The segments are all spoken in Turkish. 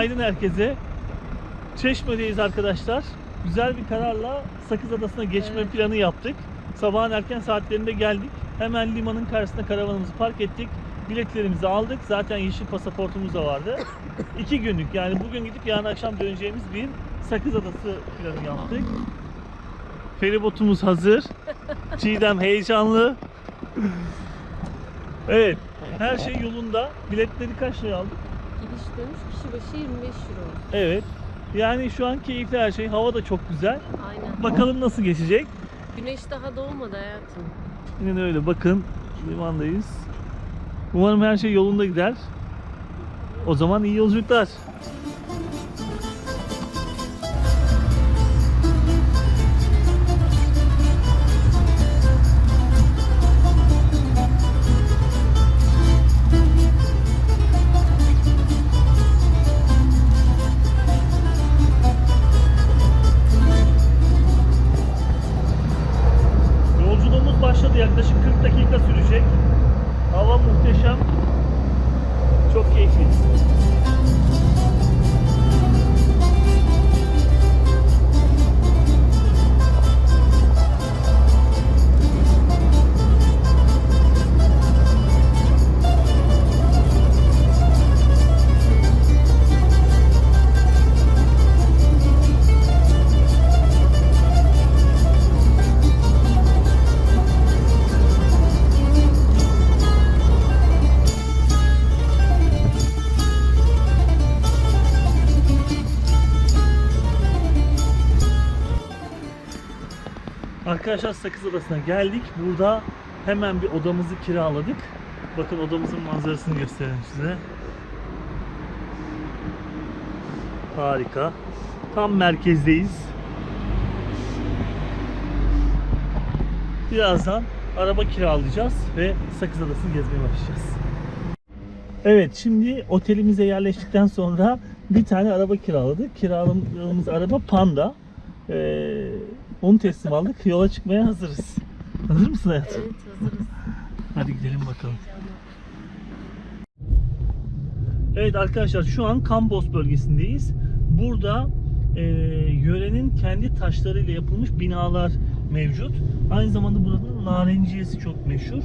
Günaydın herkese. Çeşme'deyiz arkadaşlar. Güzel bir kararla Sakız Adası'na geçme Evet. planı yaptık. Sabahın erken saatlerinde geldik. Hemen limanın karşısına karavanımızı park ettik. Biletlerimizi aldık. Zaten yeşil pasaportumuz da vardı. İki günlük yani bugün gidip yarın akşam döneceğimiz bir Sakız Adası planı yaptık. Feribotumuz hazır. Çiğdem heyecanlı. Evet. Her şey yolunda. Biletleri kaç liraya aldık? Gidiş dönüş kişi başı 25 euro. Evet. Yani şu an keyifli her şey. Hava da çok güzel. Aynen. Bakalım nasıl geçecek. Güneş daha doğmadı hayatım. Yine öyle bakın. Limandayız. Umarım her şey yolunda gider. O zaman iyi yolculuklar. Arkadaşlar Sakız Adası'na geldik. Burada hemen bir odamızı kiraladık. Bakın odamızın manzarasını göstereyim size. Harika. Tam merkezdeyiz. Birazdan araba kiralayacağız ve Sakız Adası'nı gezmeye başlayacağız. Evet şimdi otelimize yerleştikten sonra bir tane araba kiraladık. Kiraladığımız araba Panda. Ee, onu teslim aldık. Yola çıkmaya hazırız. Hazır mısın hayatım? Evet hazırız. Hadi gidelim bakalım. Evet arkadaşlar şu an Kambos bölgesindeyiz. Burada e, yörenin kendi taşlarıyla yapılmış binalar mevcut. Aynı zamanda buranın narenciyesi çok meşhur.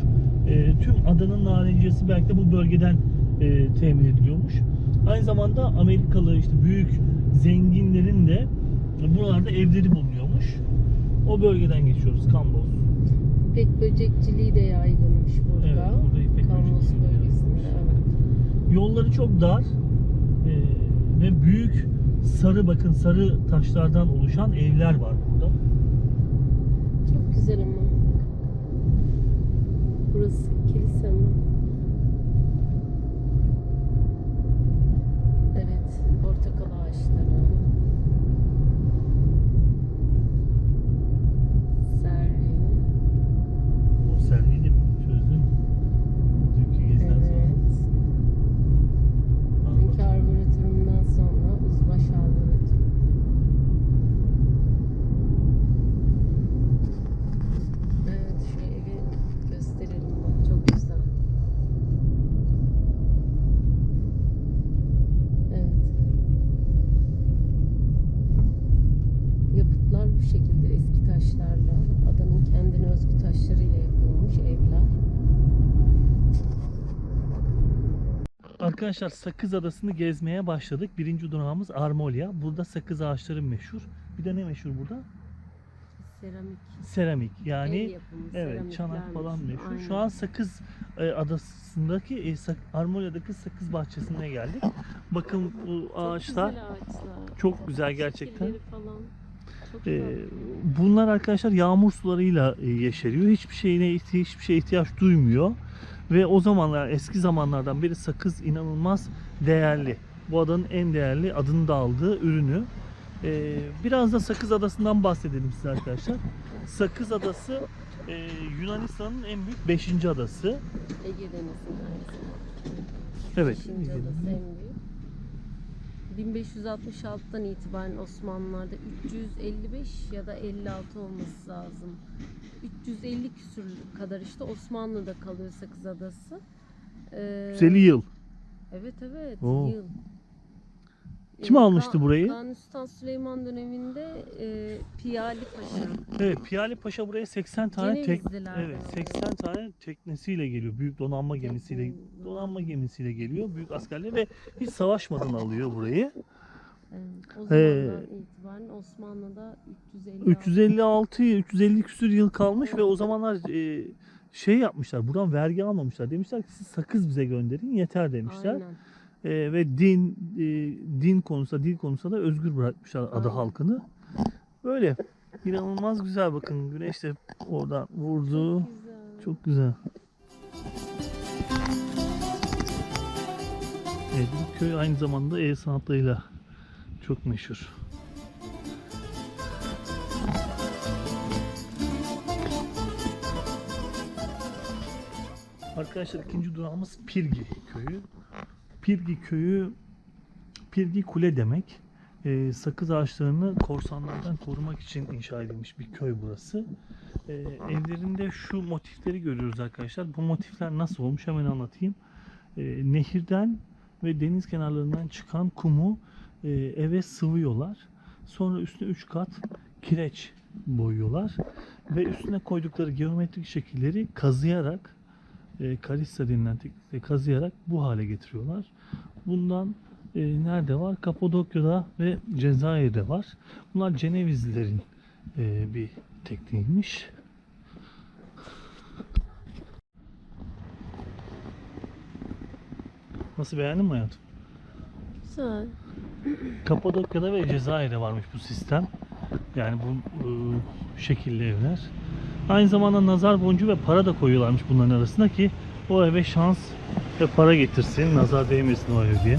E, tüm adanın narenciyesi belki de bu bölgeden e, temin ediliyormuş. Aynı zamanda Amerikalı işte büyük zenginlerin de buralarda evleri bulunuyormuş. O bölgeden geçiyoruz Kambos. İpek böcekçiliği de yaygınmış burada. Evet, burada ipek de bölgesinde. Evet. Yolları çok dar e, ve büyük sarı bakın sarı taşlardan oluşan evler var burada. Çok güzel ama. Burası kilise mi? Evet, portakal ağaçları. Servi. O sergiyi de çözdün mü? Dünkü geziden sonra. Evet. Dünkü Anladım. arboreturumdan sonra uzbaş arboreturum. Evet şu evi gösterelim bak çok güzel. Evet. Yapıtlar bu şekilde eski taşlarla, adanın kendine özgü taşlarıyla yapılmış evler. Arkadaşlar Sakız Adası'nı gezmeye başladık. Birinci durağımız Armolia. Burada sakız ağaçları meşhur. Bir de ne meşhur burada? Seramik. Seramik. El Yani yapımı, evet çanak falan meşhur. Aynen. Şu an Sakız e, Adası'ndaki e, Sak- Armolia'daki sakız bahçesine geldik. Bakın bu Çok ağaçlar güzel ağaçlar. çok güzel gerçekten. Falan. Çok bunlar arkadaşlar yağmur sularıyla e, yeşeriyor. Hiçbir şeyine hiçbir şeye ihtiyaç duymuyor. Ve o zamanlar eski zamanlardan beri sakız inanılmaz değerli. Bu adanın en değerli adını da aldığı ürünü. Ee, biraz da Sakız Adası'ndan bahsedelim size arkadaşlar. Sakız Adası e, Yunanistan'ın en büyük 5. adası. Ege Denizi'nin Evet. Beşinci adası en büyük. 1566'dan itibaren Osmanlılar'da 355 ya da 56 olması lazım. 350 küsür kadar işte Osmanlı'da kalıyor Sakız Adası. Ee, 150 yıl. Evet evet Oo. yıl. Kim Ee, almıştı burayı? Kanuni Sultan Süleyman döneminde Piyali Paşa. Evet, Piyali Paşa buraya 80 tane tek Evet, alıyor. 80 tane teknesiyle geliyor. Büyük donanma gemisiyle donanma gemisiyle geliyor. Büyük askerler ve hiç savaşmadan alıyor burayı. Evet, o Ee, zamandan itibaren Osmanlı'da 356 356 350 küsür yıl kalmış ve o zamanlar e, şey yapmışlar. Buradan vergi almamışlar. Demişler ki siz sakız bize gönderin yeter demişler. Aynen. E, ve din e, din konusunda dil konusunda da özgür bırakmışlar adı Aynen. halkını. Böyle inanılmaz güzel bakın güneş de oradan vurdu. Çok güzel. Çok güzel. Evet, bu köy aynı zamanda el sanatlarıyla çok meşhur. Arkadaşlar ikinci durağımız Pirgi köyü. Pirgi köyü Pirgi kule demek. Ee, sakız ağaçlarını korsanlardan korumak için inşa edilmiş bir köy burası. Ee, evlerinde şu motifleri görüyoruz arkadaşlar. Bu motifler nasıl olmuş hemen anlatayım. Ee, nehirden ve deniz kenarlarından çıkan kumu e, eve sıvıyorlar. Sonra üstüne 3 kat kireç boyuyorlar ve üstüne koydukları geometrik şekilleri kazıyarak e, karissa denilen teknikle kazıyarak bu hale getiriyorlar. Bundan e, nerede var? Kapadokya'da ve Cezayir'de var. Bunlar Cenevizlilerin e, bir tekniğiymiş. Nasıl beğendin mi hayatım? Güzel. Kapadokya'da ve Cezayir'de varmış bu sistem. Yani bu e, şekilli evler. Aynı zamanda nazar boncuğu ve para da koyuyorlarmış bunların arasında ki o eve şans ve para getirsin, nazar değmesin o ev diye.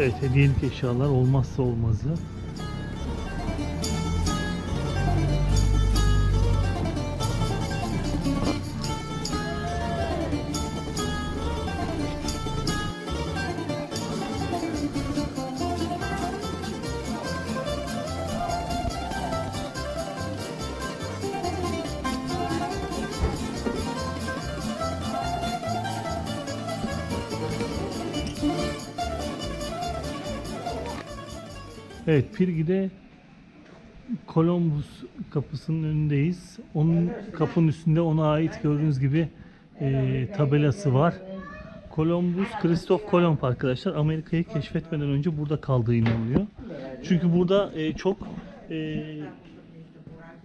Evet, hediyelik eşyalar olmazsa olmazı. Evet, Pirgi'de Columbus kapısının önündeyiz. Onun kapının üstünde ona ait gördüğünüz gibi e, tabelası var. Columbus, Christoph Kolomb arkadaşlar Amerika'yı keşfetmeden önce burada kaldığı inanılıyor. Çünkü burada e, çok e,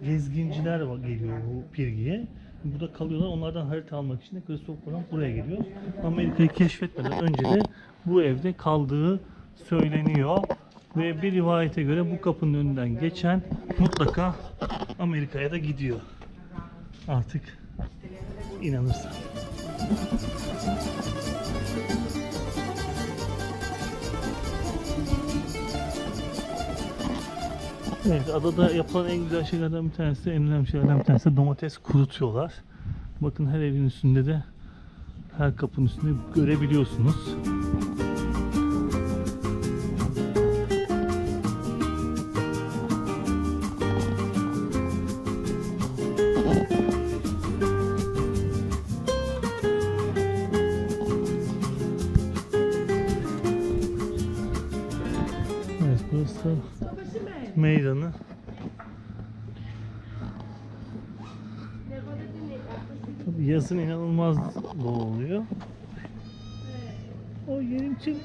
gezginciler geliyor bu Pirgi'ye. Burada kalıyorlar. Onlardan harita almak için de Christoph Kolomb buraya geliyor. Amerika'yı keşfetmeden önce de bu evde kaldığı söyleniyor. Ve bir rivayete göre bu kapının önünden geçen mutlaka Amerika'ya da gidiyor. Artık inanırsan. Evet, adada yapılan en güzel şeylerden bir tanesi, en önemli şeylerden bir tanesi domates kurutuyorlar. Bakın her evin üstünde de, her kapının üstünde görebiliyorsunuz. Burası da meydanı. Tabii yazın inanılmaz dolu oluyor. O yerim için.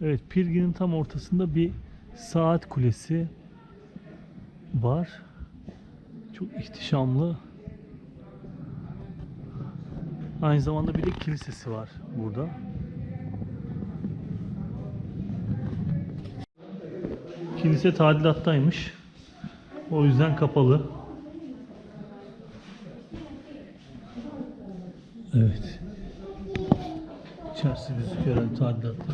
Evet, Pirgi'nin tam ortasında bir saat kulesi var. Çok ihtişamlı. Aynı zamanda bir de kilisesi var burada. Kilise tadilattaymış. O yüzden kapalı. Evet. İçerisi gözüküyor herhalde tadilatta.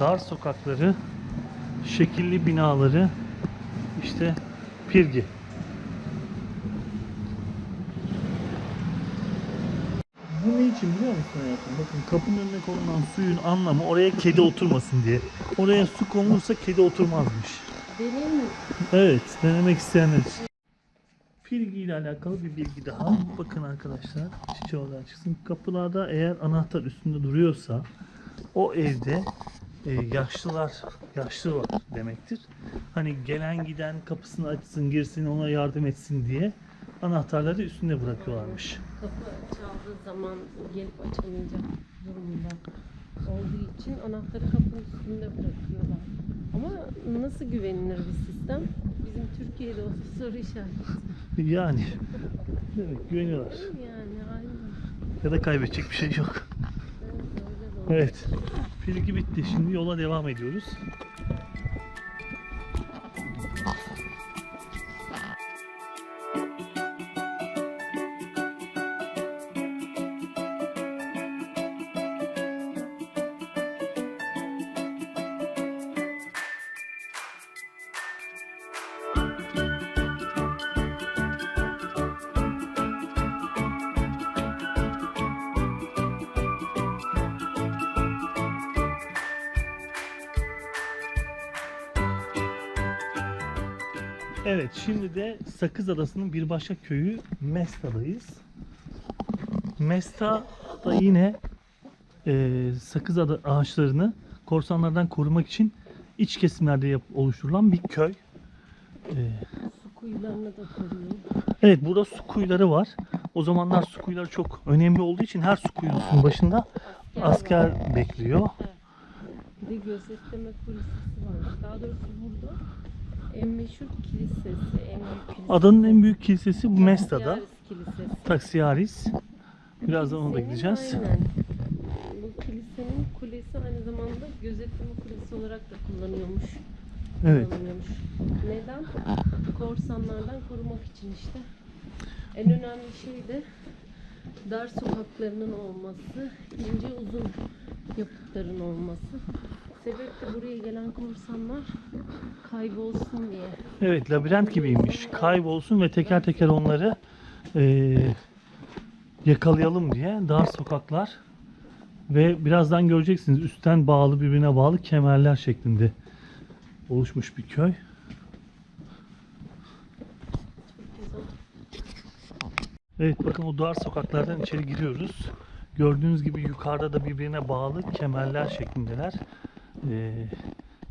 Dar sokakları, şekilli binaları, işte Pirgi. Bunu hiç Niçin biliyor musun hayatım? Bakın kapının önüne konulan suyun anlamı oraya kedi oturmasın diye. Oraya su konulursa kedi oturmazmış. Deneyim mi? Evet, denemek isteyenler için. Filgi ile alakalı bir bilgi daha. Bakın arkadaşlar, çiçeği oradan çıksın. Kapılarda eğer anahtar üstünde duruyorsa o evde e, yaşlılar, yaşlı var demektir. Hani gelen giden kapısını açsın, girsin, ona yardım etsin diye anahtarları üstünde bırakıyorlarmış. Kapı çaldığı zaman gelip açamayacak durumda olduğu için anahtarı kapının üstünde bırakıyorlar. Ama nasıl güvenilir bir sistem? Bizim Türkiye'de olsa soru işareti. Yani evet, güveniyorlar. Yani aynen. Ya da kaybedecek bir şey yok. Evet. Filgi bitti. Şimdi yola devam ediyoruz. Evet, şimdi de Sakız Adası'nın bir başka köyü Mesta'dayız. Mesta da yine e, Sakız Ada ağaçlarını korsanlardan korumak için iç kesimlerde yap- oluşturulan bir köy. E, Su kuyularını da koruyor. evet, burada su kuyuları var. O zamanlar su kuyuları çok önemli olduğu için her su kuyusunun başında asker bekliyor. Bir de gözetleme kulesi varmış. Daha doğrusu burada en meşhur kilisesi, en büyük kilisesi. Adanın en büyük kilisesi bu Mesta'da. Kilisesi. Taksiyaris. Birazdan ona da Kilisenin gideceğiz. Aynen. Bu kilisenin kulesi aynı zamanda gözetleme kulesi olarak da kullanıyormuş. Evet. kullanılıyormuş. Neden? Korsanlardan korumak için işte. En önemli şey de dar sokaklarının olması, ince uzun yapıtların olması. Sebep de buraya gelen korsanlar kaybolsun diye. Evet labirent gibiymiş. Kaybolsun ve teker teker onları eee, yakalayalım diye dar sokaklar ve birazdan göreceksiniz üstten bağlı birbirine bağlı kemerler şeklinde oluşmuş bir köy. Evet bakın o dar sokaklardan içeri giriyoruz. Gördüğünüz gibi yukarıda da birbirine bağlı kemerler şeklindeler. Ee,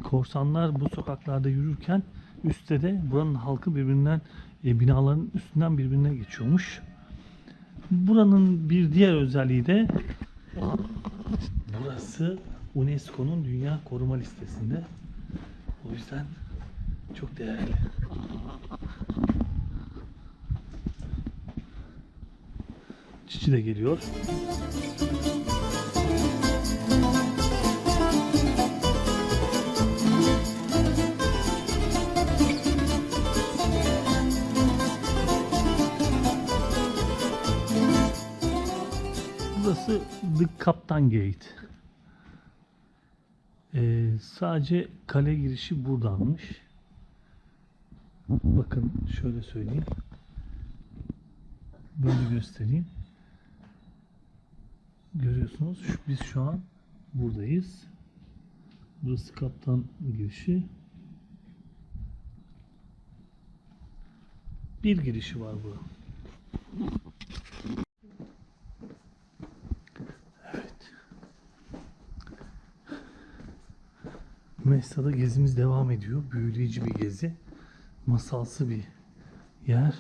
korsanlar bu sokaklarda yürürken üstte de buranın halkı birbirinden e, binaların üstünden birbirine geçiyormuş. Buranın bir diğer özelliği de burası UNESCO'nun Dünya Koruma Listesi'nde. O yüzden çok değerli. Çiçi de geliyor. The Kaptan Gate. Ee, sadece kale girişi buradanmış. Bakın şöyle söyleyeyim. Böyle göstereyim. Görüyorsunuz biz şu an buradayız. Burası kaptan girişi. Bir girişi var bu. Mesta'da gezimiz devam ediyor. Büyüleyici bir gezi. Masalsı bir yer.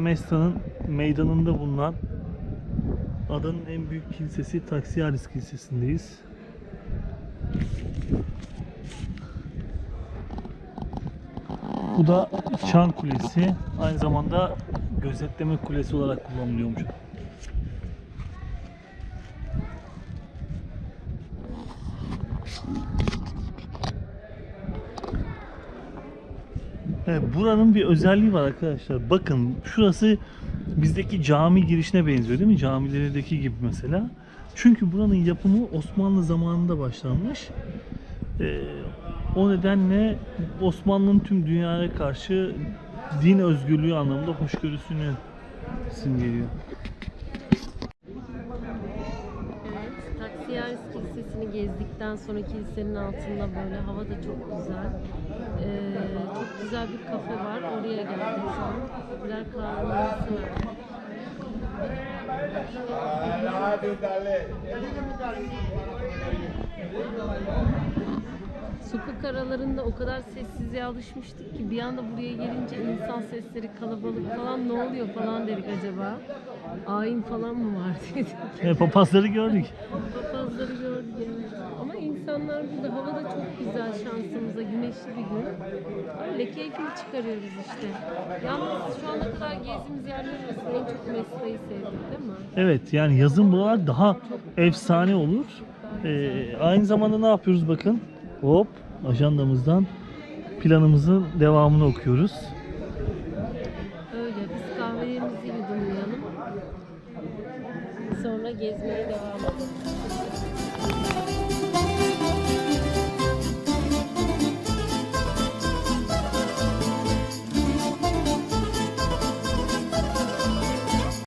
Mesta'nın meydanında bulunan adanın en büyük kilisesi Taksiaris Kilisesi'ndeyiz. Bu da Çan Kulesi. Aynı zamanda gözetleme kulesi olarak kullanılıyormuş. Evet, buranın bir özelliği var arkadaşlar. Bakın şurası bizdeki cami girişine benziyor değil mi? Camilerdeki gibi mesela. Çünkü buranın yapımı Osmanlı zamanında başlanmış. Ee, o nedenle Osmanlı'nın tüm dünyaya karşı din özgürlüğü anlamında hoşgörüsünü simgeliyor. Evet, Taksiyaris Kilisesi'ni gezdikten sonra kilisenin altında böyle hava da çok güzel. Ee, güzel bir kafe var. Oraya geldik şu an. Birer kahvemizi verdik. Sokak aralarında o kadar sessizliğe alışmıştık ki bir anda buraya gelince insan sesleri kalabalık falan ne oluyor falan dedik acaba. Ayin falan mı var dedik. E, papazları gördük. Papazları gördük evet. Ama insanlar burada hava da çok güzel şansımıza güneşli bir gün. Öyle keyfini çıkarıyoruz işte. Yalnız şu ana kadar gezdiğimiz yerler arasında en çok Mesta'yı sevdik değil mi? Evet yani yazın buralar daha efsane olur. Ee, aynı zamanda ne yapıyoruz bakın. Hop ajandamızdan planımızın devamını okuyoruz. Öyle biz kahvelerimizi yudumlayalım. Sonra gezmeye devam edelim.